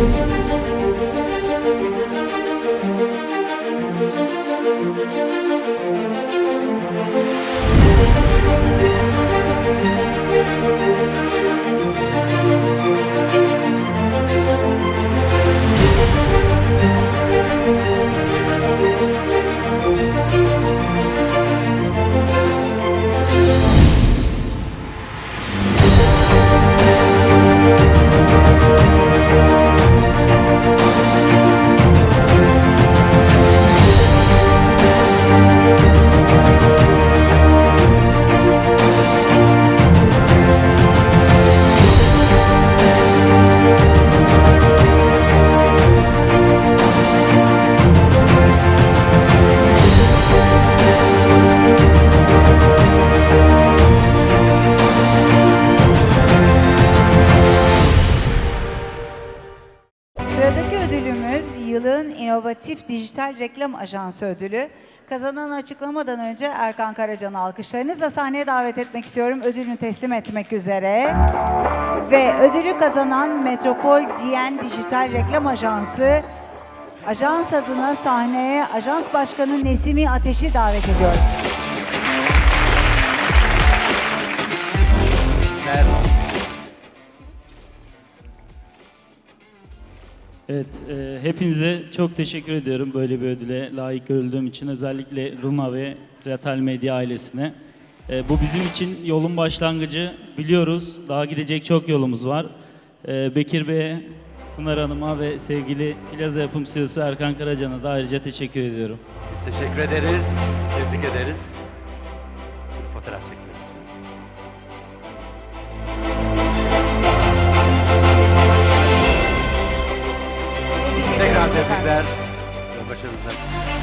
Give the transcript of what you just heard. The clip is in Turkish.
Thank you. Aktif Dijital Reklam Ajansı ödülü. Kazanan açıklamadan önce Erkan Karacan'ı alkışlarınızla sahneye davet etmek istiyorum. Ödülünü teslim etmek üzere. Ve ödülü kazanan Metropol DN Dijital Reklam Ajansı Ajans adına sahneye Ajans Başkanı Nesimi Ateş'i davet ediyoruz. Evet, e, hepinize çok teşekkür ediyorum böyle bir ödüle layık görüldüğüm için. Özellikle Runa ve Retal Medya ailesine. E, bu bizim için yolun başlangıcı. Biliyoruz, daha gidecek çok yolumuz var. E, Bekir Bey'e, Pınar Hanım'a ve sevgili Plaza Yapım CEO'su Erkan Karacan'a da ayrıca teşekkür ediyorum. Biz teşekkür ederiz. Tebrik ederiz. Tebrikler. Başarılar.